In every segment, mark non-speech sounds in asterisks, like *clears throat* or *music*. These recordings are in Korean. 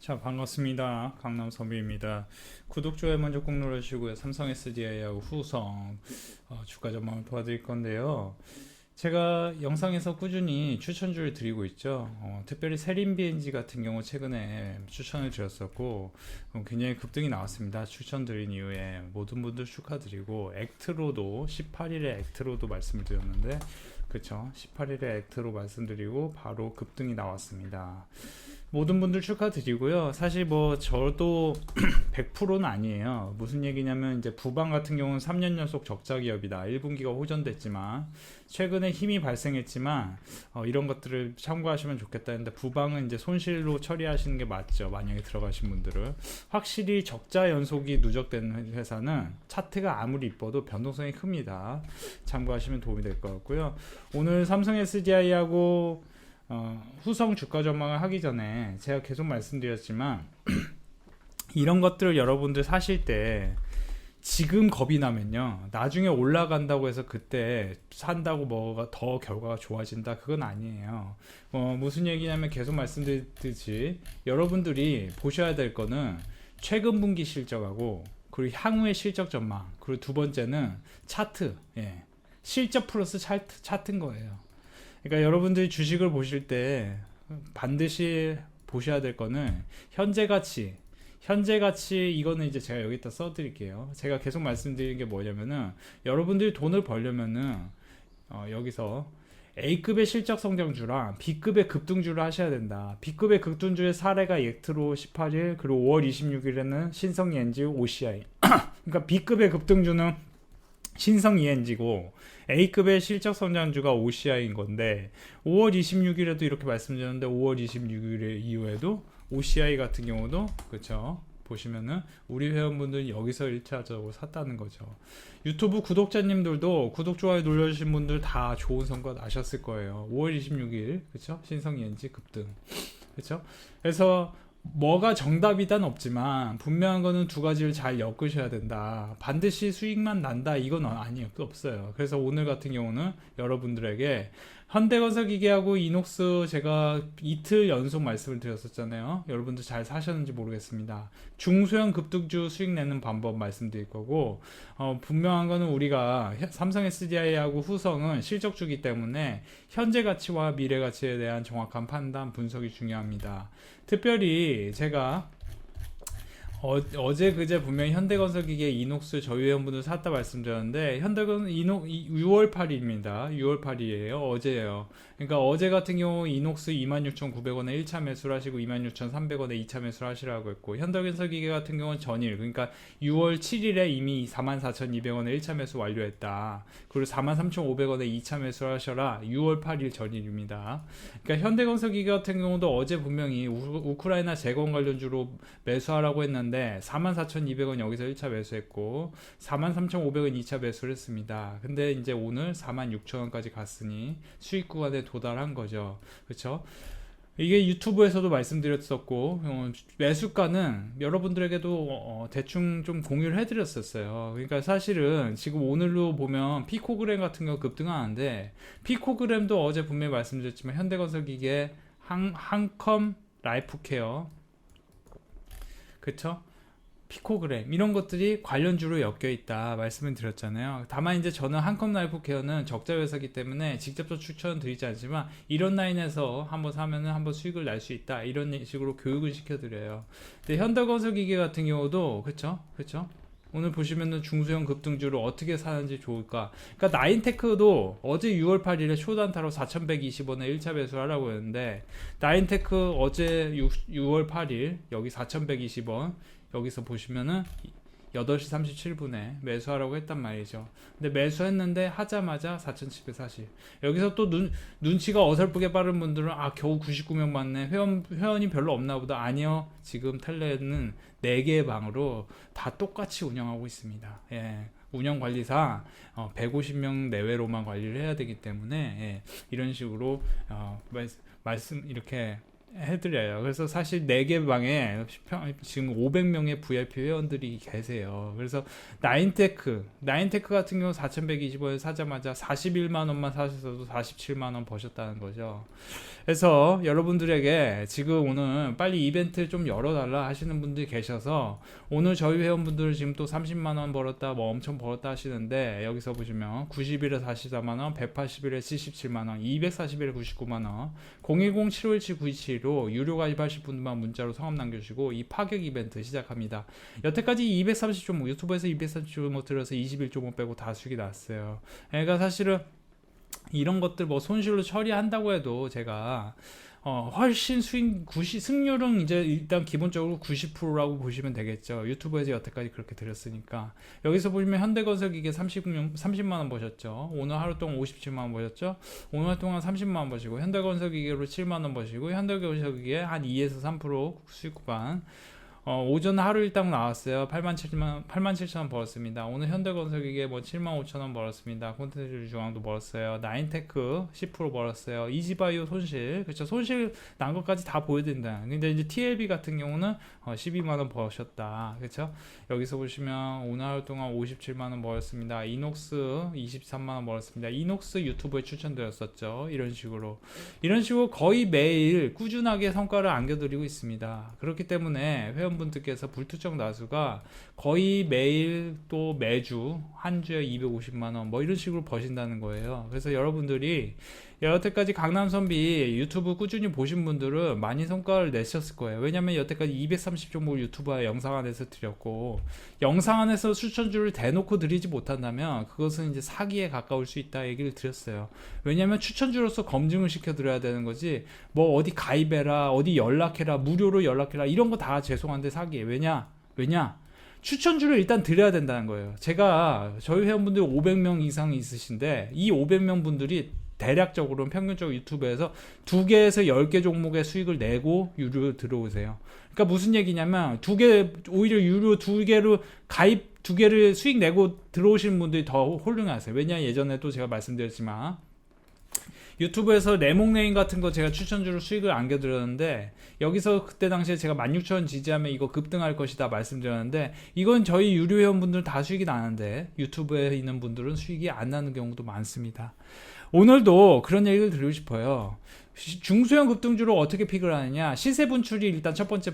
자 반갑습니다. 강남 서비입니다. 구독 좋아요 먼저 꼭 눌러주시고요. 삼성 SDI하고 후성 어, 주가 전망을 도와드릴 건데요. 제가 영상에서 꾸준히 추천주를 드리고 있죠. 어, 특별히 세린 BNG 같은 경우 최근에 추천을 드렸었고 어, 굉장히 급등이 나왔습니다. 추천드린 이후에 모든 분들 축하드리고 액트로도 18일에 액트로도 말씀을 드렸는데 그쵸? 18일에 액트로 말씀드리고 바로 급등이 나왔습니다 모든 분들 축하드리고요. 사실 뭐 저도 *clears throat* 100%는 아니에요. 무슨 얘기냐면 이제 부방 같은 경우는 3년 연속 적자 기업이다. 1분기가 호전됐지만 최근에 힘이 발생했지만 어, 이런 것들을 참고하시면 좋겠다 했는데 부방은 이제 손실로 처리하시는 게 맞죠. 만약에 들어가신 분들은 확실히 적자 연속이 누적된 회사는 차트가 아무리 이뻐도 변동성이 큽니다. 참고하시면 도움이 될 것 같고요. 오늘 삼성 SDI하고 어, 후성 주가 전망을 하기 전에 제가 계속 말씀드렸지만 *clears throat* 이런 것들을 여러분들 사실 때 지금 겁이 나면요. 나중에 올라간다고 해서 그때 산다고 뭐가 더 결과가 좋아진다. 그건 아니에요. 어, 무슨 얘기냐면 계속 말씀드렸듯이 여러분들이 보셔야 될 거는 최근 분기 실적하고 그리고 향후의 실적 전망. 그리고 두 번째는 차트. 예. 실적 플러스 차트, 차트인 거예요 그러니까 여러분들이 주식을 보실 때 반드시 보셔야 될 거는 현재 가치 현재 가치 이거는 이제 제가 여기다 써드릴게요. 제가 계속 말씀드리는 게 뭐냐면은 여러분들이 돈을 벌려면은 어, 여기서 A급의 실적 성장주랑 B급의 급등주를 하셔야 된다. B급의 급등주의 사례가 엑트로 18일 그리고 5월 26일에는 신성 엔지 OCI. 그러니까 B급의 급등주는 신성 ENG고 A급의 실적 성장주가 OCI인 건데 5월 26일에도 이렇게 말씀드렸는데 5월 26일 이후에도 OCI 같은 경우도 그렇죠. 보시면은 우리 회원분들 여기서 1차적으로 샀다는 거죠. 유튜브 구독자님들도 구독 좋아요 눌러주신 분들 다 좋은 성과 나셨을 거예요. 5월 26일 그렇죠? 신성 ENG 급등 그렇죠? 그래서 뭐가 정답이단 없지만 분명한 거는 두 가지를 잘 엮으셔야 된다. 반드시 수익만 난다. 이건 아니에요. 없어요. 그래서 오늘 같은 경우는 여러분들에게 현대건설 기계하고 이녹스 제가 이틀 연속 말씀을 드렸었잖아요. 여러분들 잘 사셨는지 모르겠습니다. 중소형 급등주 수익 내는 방법 말씀드릴 거고 어, 분명한 거는 우리가 삼성 SDI하고 후성은 실적주기 때문에 현재 가치와 미래 가치에 대한 정확한 판단 분석이 중요합니다. 특별히 제가 어, 제 그제 분명히 현대건설기계 이녹스 저희 회원분들 샀다 말씀드렸는데 현대건 이녹 6월 8일입니다. 6월 8일이에요. 어제예요. 그러니까 어제 같은 경우 이녹스 26,900원에 1차 매수를 하시고 26,300원에 2차 매수를 하시라고 했고 현대건설 기계 같은 경우는 전일 그러니까 6월 7일에 이미 44,200원에 1차 매수 완료했다. 그리고 43,500원에 2차 매수를 하셔라. 6월 8일 전일입니다. 그러니까 현대건설 기계 같은 경우도 어제 분명히 우, 크라이나 재건 관련주로 매수하라고 했는데 44,200원 여기서 1차 매수했고 43,500원 2차 매수를 했습니다. 근데 이제 오늘 46,000원까지 갔으니 수익 구간에 도달한 거죠. 그렇죠? 이게 유튜브에서도 말씀드렸었고 어, 매수가는 여러분들에게도 어, 대충 좀 공유를 해드렸었어요. 그러니까 사실은 지금 오늘로 보면 피코그램 같은 거 급등하는데 피코그램도 어제 분명히 말씀드렸지만 현대건설기계 한, 한컴 라이프케어 그쵸? 피코그램 이런 것들이 관련주로 엮여 있다 말씀을 드렸잖아요. 다만 이제 저는 한컴 라이프 케어는 적자 회사기 때문에 직접적 추천은 드리지 않지만 이런 라인에서 한번 사면은 한번 수익을 날 수 있다 이런 식으로 교육을 시켜드려요. 근데 현대건설기계 같은 경우도 그쵸 그쵸 오늘 보시면은 중소형 급등주를 어떻게 사는지 좋을까. 그러니까 나인테크도 어제 6월 8일에 쇼단타로 4,120원에 1차 매수를 하라고 했는데 나인테크 어제 6, 월 8일 여기 4,120원 여기서 보시면은 8시 37분에 매수하라고 했단 말이죠. 근데 매수했는데 하자마자 4,740. 여기서 또 눈, 눈치가 어설프게 빠른 분들은 아, 겨우 99명 맞네. 회원, 회원이 별로 없나 보다. 아니요. 지금 텔레는 4개의 방으로 다 똑같이 운영하고 있습니다. 예. 운영 관리사 어, 150명 내외로만 관리를 해야 되기 때문에 예, 이런 식으로 어, 말씀 이렇게 해드려요. 그래서 사실 4개 방에 평- 지금 500명의 VIP 회원들이 계세요. 그래서 나인테크, 나인테크 같은 경우 4,125원 사자마자 41만 원만 사셔도 47만 원 버셨다는 거죠. 그래서 여러분들에게 지금 오늘 빨리 이벤트 좀 열어달라 하시는 분들이 계셔서 오늘 저희 회원분들 지금 또 30만 원 벌었다, 뭐 엄청 벌었다 하시는데 여기서 보시면 90일에 44만 원, 180일에 77만 원, 240일에 99만 원, 010-757-927로 유료 가입하실 분들만 문자로 성함 남겨주시고 이 파격 이벤트 시작합니다. 여태까지 230조 유튜브에서 230조 들어서 21조 빼고 다 수익이 났어요. 그러니까 사실은 이런 것들 뭐 손실로 처리한다고 해도 제가 어, 훨씬 수익 90 승률은 이제 일단 기본적으로 90%라고 보시면 되겠죠. 유튜브에서 여태까지 그렇게 드렸으니까. 여기서 보시면 현대건설 기계 30, 30만 원 버셨죠. 오늘 하루 동안 57만 원 버셨죠. 오늘 동안 30만 원 버시고 현대건설 기계로 7만 원 버시고 현대건설 기계 한 2에서 3% 수익 구간. 어, 오전 하루 일당 나왔어요. 8만 7만 8만 7천 원 벌었습니다. 오늘 현대건설기계 뭐 7만 5천 원 벌었습니다. 콘텐츠 중앙도 벌었어요. 나인테크 10% 벌었어요. 이지바이오 손실 그렇죠. 손실 난 것까지 다 보여드린다. 근데 이제 TLB 같은 경우는 어, 12만 원 버셨다. 그렇죠. 여기서 보시면 오늘 하루 동안 57만 원 벌었습니다. 이녹스 23만 원 벌었습니다. 이녹스 유튜브에 추천드렸었죠. 이런 식으로 이런 식으로 거의 매일 꾸준하게 성과를 안겨드리고 있습니다. 그렇기 때문에 회원 분들께서 불특정 다수가 거의 매일 또 매주 한 주에 250만 원 뭐 이런 식으로 버신다는 거예요. 그래서 여러분들이 여태까지 강남선비 유튜브 꾸준히 보신 분들은 많이 성과를 내셨을 거예요. 왜냐면 여태까지 230 종목 유튜브 영상 안에서 드렸고 영상 안에서 추천주를 대놓고 드리지 못한다면 그것은 이제 사기에 가까울 수 있다 얘기를 드렸어요. 왜냐면 추천주로서 검증을 시켜 드려야 되는 거지 뭐 어디 가입해라 어디 연락해라 무료로 연락해라 이런 거 다 죄송한데 사기예요. 왜냐 왜냐 추천주를 일단 드려야 된다는 거예요. 제가 저희 회원분들 500명 이상 있으신데 이 500명 분들이 대략적으로는 평균적으로 유튜브에서 두 개에서 열 개 종목의 수익을 내고 유료 들어오세요. 그러니까 무슨 얘기냐면 두 개 오히려 유료 두 개로 가입 두 개를 수익 내고 들어오시는 분들이 더 홀륭하세요. 왜냐 예전에도 제가 말씀드렸지만 유튜브에서 레몽레인 같은 거 제가 추천주로 수익을 안겨드렸는데 여기서 그때 당시에 제가 16,000원 지지하면 이거 급등할 것이다 말씀드렸는데 이건 저희 유료 회원분들 다 수익이 나는데 유튜브에 있는 분들은 수익이 안 나는 경우도 많습니다. 오늘도 그런 얘기를 드리고 싶어요. 시- 중소형 급등주로 어떻게 픽을 하느냐 시세 분출이 일단 첫 번째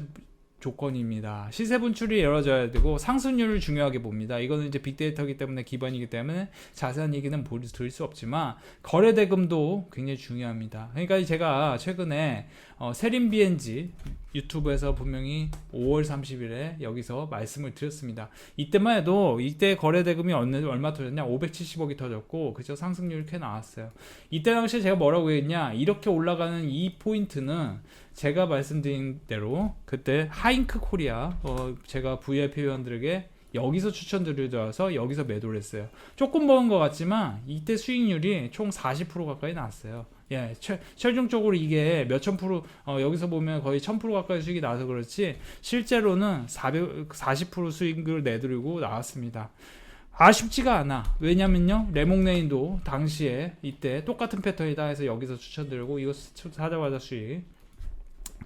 조건입니다. 시세 분출이 열어져야 되고 상승률을 중요하게 봅니다. 이거는 이제 빅데이터이기 때문에 기반이기 때문에 자세한 얘기는 보- 드릴 수 없지만 거래 대금도 굉장히 중요합니다. 그러니까 제가 최근에 어, 세림 BNG 유튜브에서 분명히 5월 30일에 여기서 말씀을 드렸습니다. 이때만 해도 이때 거래 대금이 얼마 터졌냐? 570억이 터졌고 그죠 상승률이 꽤 나왔어요. 이때 당시에 제가 뭐라고 했냐? 이렇게 올라가는 이 포인트는 제가 말씀드린 대로 그때 하잉크 코리아 어, 제가 VIP 회원들에게 여기서 추천드려서 여기서 매도를 했어요. 조금 먹은 것 같지만 이때 수익률이 총 40% 가까이 나왔어요. 예, 최, 최종적으로 이게 몇천 프로 어, 여기서 보면 거의 1000% 가까이 수익이 나서 그렇지 실제로는 400, 40% 수익을 내드리고 나왔습니다. 아쉽지가 않아. 왜냐면요, 레몽레인도 당시에 이때 똑같은 패턴이다 해서 여기서 추천드리고 이거 수- 사자마자 수익.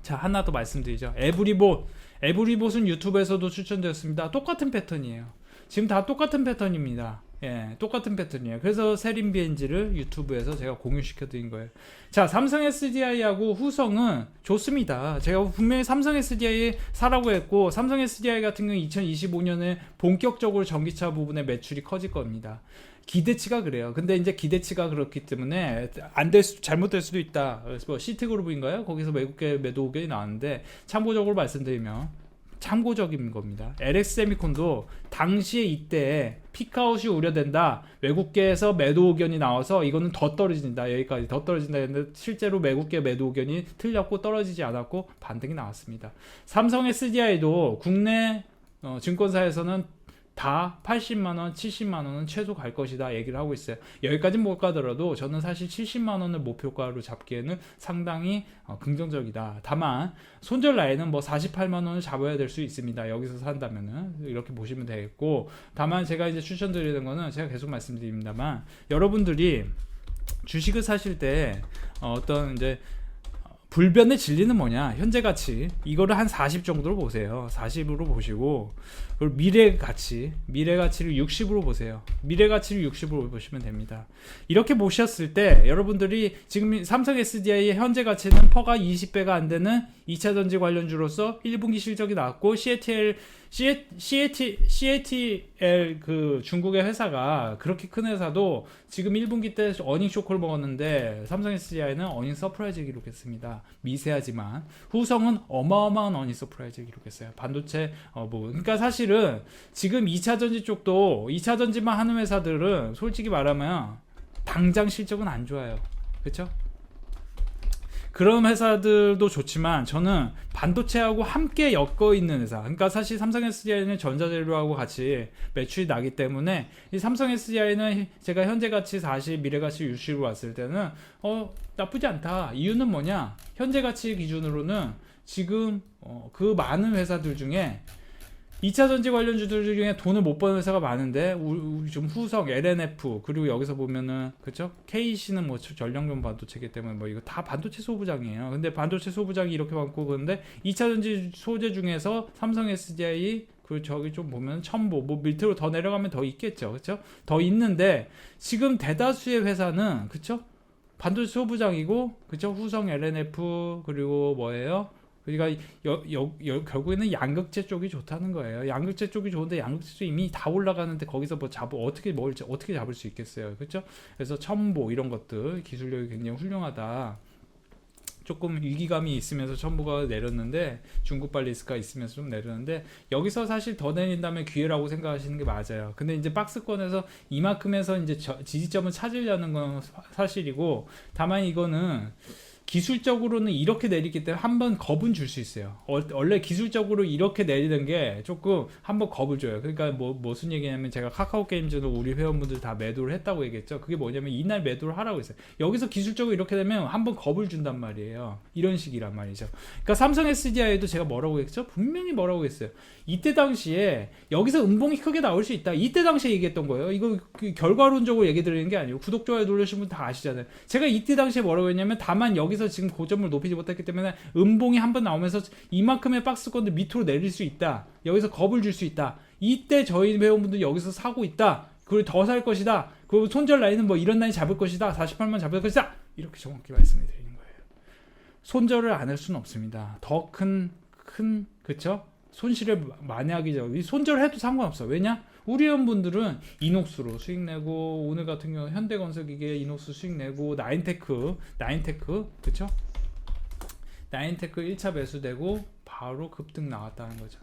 자 하나 더 말씀드리죠. 에브리봇, 에브리봇은 유튜브에서도 추천드렸습니다. 똑같은 패턴이에요. 지금 다 똑같은 패턴입니다. 예, 똑같은 패턴이에요. 그래서 세림 BNG를 유튜브에서 제가 공유시켜 드린 거예요. 자, 삼성 SDI하고 후성은 좋습니다. 제가 분명히 삼성 SDI 사라고 했고, 삼성 SDI 같은 경우 2025년에 본격적으로 전기차 부분의 매출이 커질 겁니다. 기대치가 그래요. 근데 이제 기대치가 그렇기 때문에 안 될 수, 잘못될 수도 있다. 그래서 뭐 시티그룹인가요? 거기서 외국계 매도 의견이 나왔는데 참고적으로 말씀드리면 참고적인 겁니다. LX 세미콘도 당시에 이때 피크아웃이 우려된다. 외국계에서 매도 의견이 나와서 이거는 더 떨어진다. 여기까지 더 떨어진다 했는데 실제로 외국계 매도 의견이 틀렸고 떨어지지 않았고 반등이 나왔습니다. 삼성 SDI도 국내 어, 증권사에서는 다 80만 원, 70만 원은 최소 갈 것이다 얘기를 하고 있어요. 여기까지는 못 가더라도 저는 사실 70만 원을 목표가로 잡기에는 상당히 어, 긍정적이다. 다만 손절 라인은 뭐 48만 원을 잡아야 될 수 있습니다. 여기서 산다면은 이렇게 보시면 되겠고 다만 제가 이제 추천드리는 거는 제가 계속 말씀드립니다만 여러분들이 주식을 사실 때 어, 어떤 이제 불변의 진리는 뭐냐? 현재 가치 이거를 한 40 정도로 보세요. 40으로 보시고 그리고 미래 가치, 미래 가치를 60으로 보세요. 미래 가치를 60으로 보시면 됩니다. 이렇게 보셨을 때 여러분들이 지금 삼성 SDI의 현재 가치는 퍼가 20배가 안 되는 2차 전지 관련주로서 1분기 실적이 나왔고 CATL CAT, CATL 그 중국의 회사가 그렇게 큰 회사도 지금 1분기 때 어닝 쇼크를 먹었는데 삼성 SDI는 어닝 서프라이즈 기록했습니다. 미세하지만 후성은 어마어마한 어닝 서프라이즈 기록했어요. 반도체 어 뭐 그러니까 사실은 지금 2차 전지 쪽도 2차 전지만 하는 회사들은 솔직히 말하면 당장 실적은 안 좋아요. 그렇죠? 그런 회사들도 좋지만 저는 반도체하고 함께 엮어 있는 회사. 그러니까 사실 삼성 SDI는 전자재료하고 같이 매출이 나기 때문에 이 삼성 SDI는 제가 현재 가치 40, 미래 가치 60으로 왔을 때는 어 나쁘지 않다. 이유는 뭐냐? 현재 가치 기준으로는 지금 어, 그 많은 회사들 중에 2차 전지 관련 주들 중에 돈을 못 버는 회사가 많은데 우리 좀 후성, LNF 그리고 여기서 보면은 그죠? KC는 뭐 전력용 반도체기 때문에 뭐 이거 다 반도체 소부장이에요. 근데 반도체 소부장이 이렇게 많고 그런데 2차 전지 소재 중에서 삼성 SDI 그 저기 좀 보면 첨보 뭐 밑으로 더 내려가면 더 있겠죠. 그렇죠? 더 있는데 지금 대다수의 회사는 그렇죠? 반도체 소부장이고 그렇죠? 후성 LNF 그리고 뭐예요? 그러니까 여, 여, 여, 결국에는 양극재 쪽이 좋다는 거예요. 양극재 쪽이 좋은데 양극재 쪽이 이미 다 올라가는데 거기서 뭐 잡, 어떻게 뭘 어떻게 잡을 수 있겠어요, 그렇죠? 그래서 첨보 이런 것들 기술력이 굉장히 훌륭하다. 조금 위기감이 있으면서 첨부가 내렸는데 중국 발 리스가 있으면서 좀 내렸는데 여기서 사실 더 내린다면 기회라고 생각하시는 게 맞아요. 근데 이제 박스권에서 이만큼에서 이제 저, 지지점을 찾으려는 건 사실이고 다만 이거는 기술적으로는 이렇게 내리기 때문에 한 번 겁은 줄 수 있어요. 원래 기술적으로 이렇게 내리는 게 조금 한 번 겁을 줘요. 그러니까 뭐 무슨 얘기냐면 제가 카카오 게임즈도 우리 회원분들 다 매도를 했다고 얘기했죠. 그게 뭐냐면 이날 매도를 하라고 했어요. 여기서 기술적으로 이렇게 되면 한 번 겁을 준단 말이에요. 이런 식이란 말이죠. 그러니까 삼성 SDI에도 제가 뭐라고 했죠? 분명히 뭐라고 했어요. 이때 당시에 여기서 음봉이 크게 나올 수 있다. 이때 당시에 얘기했던 거예요. 이거 그 결과론적으로 얘기 드리는 게 아니고 구독 좋아요 누르신 분 다 아시잖아요. 제가 이때 당시에 뭐라고 했냐면 다만 여기서 지금 고점을 높이지 못했기 때문에 음봉이 한 번 나오면서 이만큼의 박스권들 밑으로 내릴 수 있다. 여기서 겁을 줄 수 있다. 이때 저희 회원분들 여기서 사고 있다. 그리고 더살 것이다. 그리고 손절 라인은 뭐 이런 라인 잡을 것이다. 48만 잡을 것이다. 이렇게 정확히 말씀을 드리는 거예요. 손절을 안 할 수는 없습니다. 더 큰 큰 그쵸? 손실을 많이 하기 전에 손절해도 상관없어. 왜냐? 우리 회원분들은 이녹스로 수익 내고 오늘 같은 경우 현대건설기계 이녹스 수익 내고 나인테크 나인테크 그쵸? 나인테크 1차 매수되고 바로 급등 나왔다는 거죠.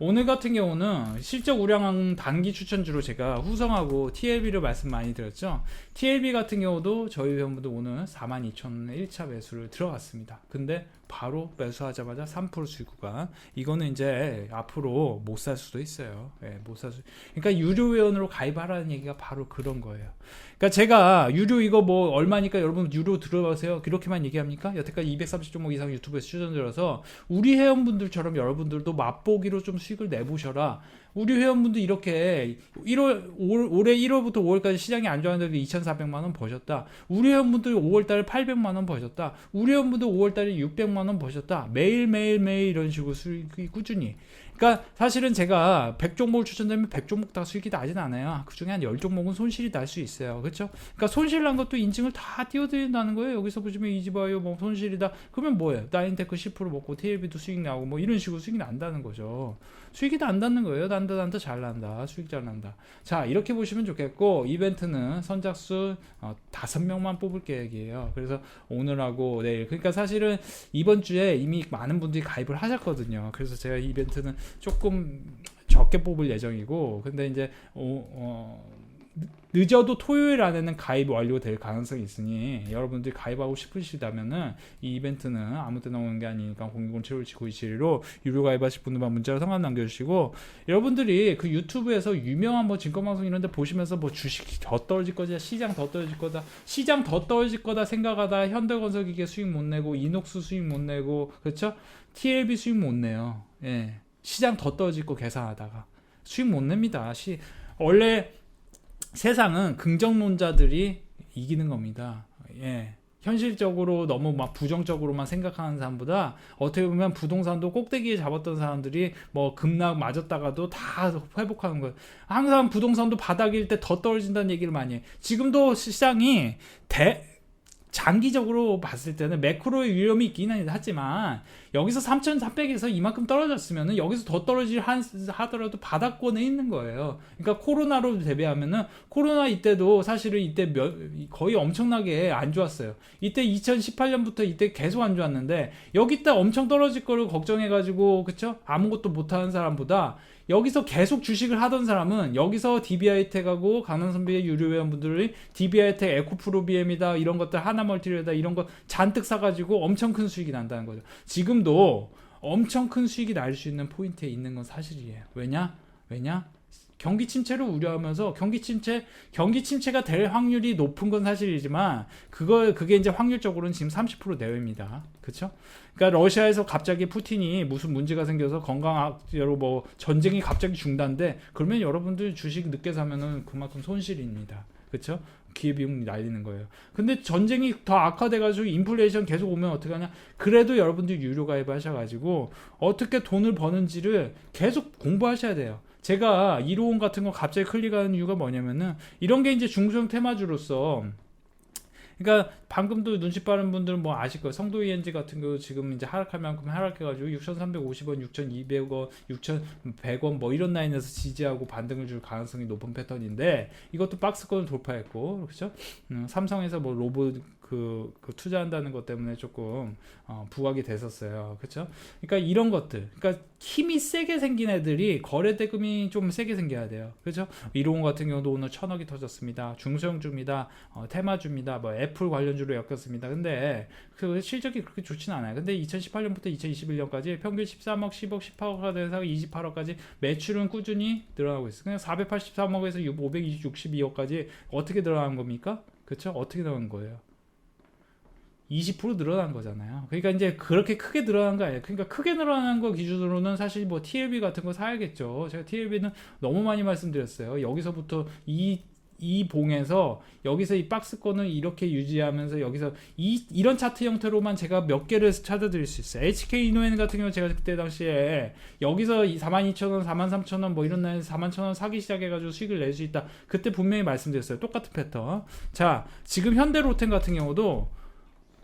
오늘 같은 경우는 실적 우량한 단기 추천주로 제가 후성하고 TLB를 말씀 많이 드렸죠. TLB 같은 경우도 저희 회원분들 오늘 42,000원에 1차 매수를 들어갔습니다. 근데 바로 매수하자마자 3% 수익 구간. 이거는 이제 앞으로 못 살 수도 있어요. 예, 못살 수. 그러니까 유료 회원으로 가입하라는 얘기가 바로 그런 거예요. 그러니까 제가 유료 이거 뭐 얼마니까 여러분 유료 들어가세요. 그렇게만 얘기합니까? 여태까지 230 종목 이상 유튜브에서 추천드려서 우리 회원분들처럼 여러분들도 맛보기로 좀 수익을 내보셔라. 우리 회원분들 이렇게 1월 올, 올해 1월부터 5월까지 시장이 안 좋았는데 2,400만 원 버셨다. 우리 회원분들 5월 달에 800만 원 버셨다. 우리 회원분들 5월 달에 600만 원 버셨다. 매일 매일 매일 이런 식으로 수익이 꾸준히 그러니까 사실은 제가 100종목을 추천드리면 100종목 다 수익이 나진 않아요. 그 중에 한 10종목은 손실이 날 수 있어요. 그렇죠? 그러니까 손실 난 것도 인증을 다 띄워드린다는 거예요. 여기서 보시면 이지바이오 뭐 손실이다. 그러면 뭐예요? 나인테크 10% 먹고 TLB도 수익 나고 뭐 이런 식으로 수익이 난다는 거죠. 수익이 난다는 거예요. 난다 난다 잘 난다. 수익 잘 난다. 자 이렇게 보시면 좋겠고 이벤트는 선착순 어, 5명만 뽑을 계획이에요. 그래서 오늘하고 내일 그러니까 사실은 이번 주에 이미 많은 분들이 가입을 하셨거든요. 그래서 제가 이벤트는 조금 적게 뽑을 예정이고 근데 이제 어, 어, 늦어도 토요일 안에는 가입 완료될 가능성이 있으니 여러분들이 가입하고 싶으시다면은 이 이벤트는 아무 때나 오는 게 아니니까 010-7527-9271로 유료 가입하실 분들만 문자로 성함 남겨주시고 여러분들이 그 유튜브에서 유명한 뭐 증권방송 이런 데 보시면서 뭐 주식 더 떨어질 거다 시장 더 떨어질 거다 시장 더 떨어질 거다 생각하다 현대건설기계 수익 못 내고 이녹스 수익 못 내고 그렇죠 TLB 수익 못 내요 예. 시장 더 떨어질 거 계산하다가 수익 못 냅니다. 시, 원래 세상은 긍정론자들이 이기는 겁니다. 예. 현실적으로 너무 막 부정적으로만 생각하는 사람보다 어떻게 보면 부동산도 꼭대기에 잡았던 사람들이 뭐 급락 맞았다가도 다 회복하는 거예요. 항상 부동산도 바닥일 때 더 떨어진다는 얘기를 많이 해. 지금도 시장이 대 장기적으로 봤을 때는 매크로의 위험이 있기는 하지만 여기서 3,300에서 이만큼 떨어졌으면은 여기서 더 떨어질 한, 하더라도 바닥권에 있는 거예요. 그러니까 코로나로 대비하면은 코로나 이때도 사실은 이때 몇, 거의 엄청나게 안 좋았어요. 이때 2018년부터 이때 계속 안 좋았는데 여기 때 엄청 떨어질 거를 걱정해 가지고 그쵸? 아무것도 못 하는 사람보다 여기서 계속 주식을 하던 사람은 여기서 DBI텍하고 강남 선비의 유료 회원분들이 DBI텍 에코프로 BM이다 이런 것들 하나 멀티리다 이런 거 잔뜩 사가지고 엄청 큰 수익이 난다는 거죠. 지금도 엄청 큰 수익이 날 수 있는 포인트에 있는 건 사실이에요. 왜냐? 왜냐? 경기 침체를 우려하면서 경기 침체 경기 침체가 될 확률이 높은 건 사실이지만 그거 그게 이제 확률적으로는 지금 30% 내외입니다. 그렇죠? 그러니까 러시아에서 갑자기 푸틴이 무슨 문제가 생겨서 건강학적으로 뭐 전쟁이 갑자기 중단돼 그러면 여러분들 주식 늦게 사면은 그만큼 손실입니다. 그렇죠? 기회비용 날리는 거예요. 근데 전쟁이 더 악화돼가지고 인플레이션 계속 오면 어떻게 하냐? 그래도 여러분들 유료 가입하셔가지고 어떻게 돈을 버는지를 계속 공부하셔야 돼요. 제가 이로운 같은 거 갑자기 클릭하는 이유가 뭐냐면은 이런 게 이제 중소형 테마주로서 그러니까 방금도 눈치 빠른 분들은 뭐 아실 거예요. 성도 ENG 같은 경우 지금 이제 하락할 만큼 하락해가지고 6,350원, 6,200원, 6,100원 뭐 이런 라인에서 지지하고 반등을 줄 가능성이 높은 패턴인데 이것도 박스권을 돌파했고 그렇죠? 음, 삼성에서 뭐 로봇 그, 그 투자한다는 것 때문에 조금 어, 부각이 됐었어요. 그렇죠? 그러니까 이런 것들, 그러니까 힘이 세게 생긴 애들이 거래 대금이 좀 세게 생겨야 돼요. 그렇죠? 이로운 같은 경우도 오늘 천억이 터졌습니다. 중소형주입니다. 어, 테마주입니다. 뭐 애플 관련주로 엮였습니다. 근데 그 실적이 그렇게 좋지는 않아요. 근데 2018년부터 2021년까지 평균 13억, 10억, 18억가 돼서 28억까지 매출은 꾸준히 늘어나고 있어요. 그냥 483억에서 562억까지 어떻게 늘어난 겁니까? 그렇죠? 어떻게 늘어난 거예요? 20% 늘어난 거잖아요. 그러니까 이제 그렇게 크게 늘어난 거 아니에요. 그러니까 크게 늘어난 거 기준으로는 사실 뭐 TLB 같은 거 사야겠죠. 제가 TLB는 너무 많이 말씀드렸어요. 여기서부터 이, 이 봉에서 여기서 이 박스권을 이렇게 유지하면서 여기서 이, 이런 차트 형태로만 제가 몇 개를 찾아드릴 수 있어요. HK 이노엔 같은 경우 제가 그때 당시에 여기서 42,000원, 43,000원 뭐 이런 날에서 41,000원 사기 시작해가지고 수익을 낼 수 있다. 그때 분명히 말씀드렸어요. 똑같은 패턴. 자, 지금 현대로템 같은 경우도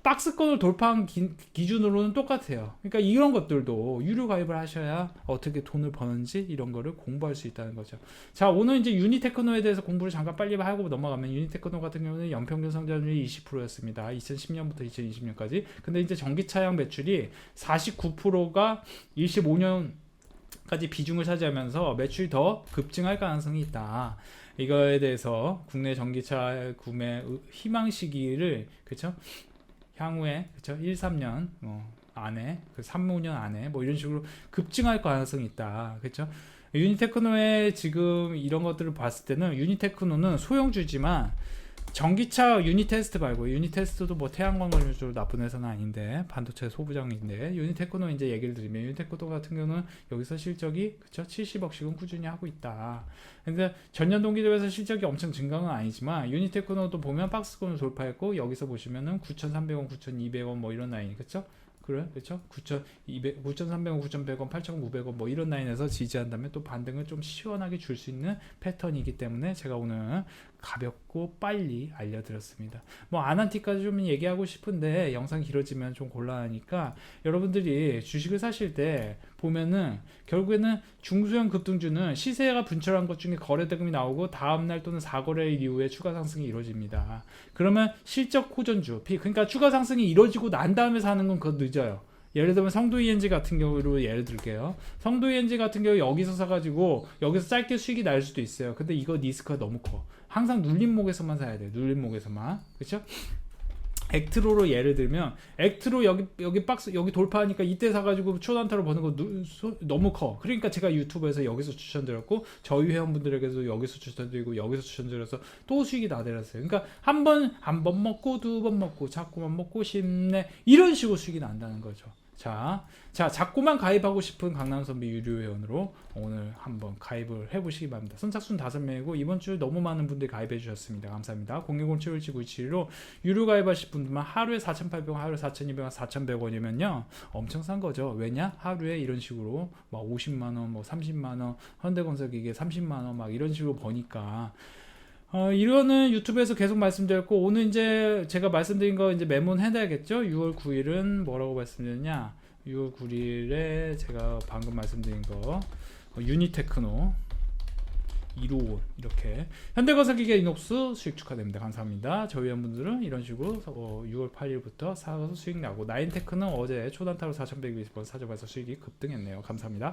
박스권을 돌파한 기, 기준으로는 똑같아요. 그러니까 이런 것들도 유료 가입을 하셔야 어떻게 돈을 버는지 이런 거를 공부할 수 있다는 거죠. 자, 오늘 이제 유니테크노에 대해서 공부를 잠깐 빨리 하고 넘어가면 유니테크노 같은 경우는 연평균 성장률이 20%였습니다. 2010년부터 2020년까지. 근데 이제 전기차량 매출이 49%가 25년 까지 비중을 차지하면서 매출이 더 급증할 가능성이 있다. 이거에 대해서 국내 전기차 구매 희망 시기를 그렇죠? 향후에 그쵸 1, 3년 뭐 안에 그 3, 5년 안에 뭐 이런 식으로 급증할 가능성이 있다. 그렇죠? 유니테크노의 지금 이런 것들을 봤을 때는 유니테크노는 소형주지만 전기차 유니 테스트 말고 유니 테스트도 뭐 태양광 관련주로 나쁜 회사는 아닌데 반도체 소부장인데 유니테크노 이제 얘기를 드리면 유니테크노 같은 경우는 여기서 실적이 그쵸 70억씩은 꾸준히 하고 있다. 근데 전년 동기 대비해서 실적이 엄청 증가는 아니지만 유니테크노도 보면 박스권을 돌파했고 여기서 보시면은 9,300원, 9,200원 뭐 이런 라인 그쵸? 그래 그렇죠 9,200, 9,300원, 9,100원, 8,900원 뭐 이런 라인에서 지지한다면 또 반등을 좀 시원하게 줄 수 있는 패턴이기 때문에 제가 오늘 가볍고 빨리 알려드렸습니다. 뭐 아난티까지 좀 얘기하고 싶은데 영상 길어지면 좀 곤란하니까 여러분들이 주식을 사실 때 보면은 결국에는 중소형 급등주는 시세가 분출한 것 중에 거래 대금이 나오고 다음날 또는 4거래일 이후에 추가 상승이 이루어집니다. 그러면 실적 호전주, 그러니까 추가 상승이 이루어지고 난 다음에 사는 건 그거 늦어요. 예를 들면 성도 ENG 같은 경우로 예를 들게요. 성도 ENG 같은 경우 여기서 사가지고 여기서 짧게 수익이 날 수도 있어요. 근데 이거 리스크가 너무 커. 항상 눌림목에서만 사야 돼요. 눌림목에서만. 그렇죠? 액트로로 예를 들면 액트로 여기 여기 박스 여기 돌파하니까 이때 사가지고 초단타로 버는 거 누, 소, 너무 커. 그러니까 제가 유튜브에서 여기서 추천드렸고 저희 회원분들에게도 여기서 추천드리고 여기서 추천드려서 또 수익이 나더랬어요. 그러니까 한 번 한 번 먹고 두 번 먹고 자꾸만 먹고 싶네 이런 식으로 수익이 난다는 거죠. 자, 자, 자꾸만 가입하고 싶은 강남 선비 유료 회원으로 오늘 한번 가입을 해보시기 바랍니다. 선착순 5명이고 이번 주 너무 많은 분들이 가입해 주셨습니다. 감사합니다. 010-717-927로 유료 가입하실 분들만 하루에 4,800원, 하루에 4,200원, 4,100원이면요. 엄청 싼 거죠. 왜냐? 하루에 이런 식으로 막 50만 원, 뭐 30만 원, 현대건설 기계 30만 원 막 이런 식으로 버니까 어, 이거는 유튜브에서 계속 말씀드렸고 오늘 이제 제가 말씀드린 거 이제 메모해놔야겠죠. 6월 9일은 뭐라고 말씀드렸냐? 6월 9일에 제가 방금 말씀드린 거 어, 유니테크노 255 이렇게 현대건설기계 이녹스 수익 축하드립니다. 감사합니다. 저희 회원분들은 이런 식으로 어, 6월 8일부터 사서 수익 나고 나인테크는 어제 초단타로 4,120원 사저에서 수익이 급등했네요. 감사합니다.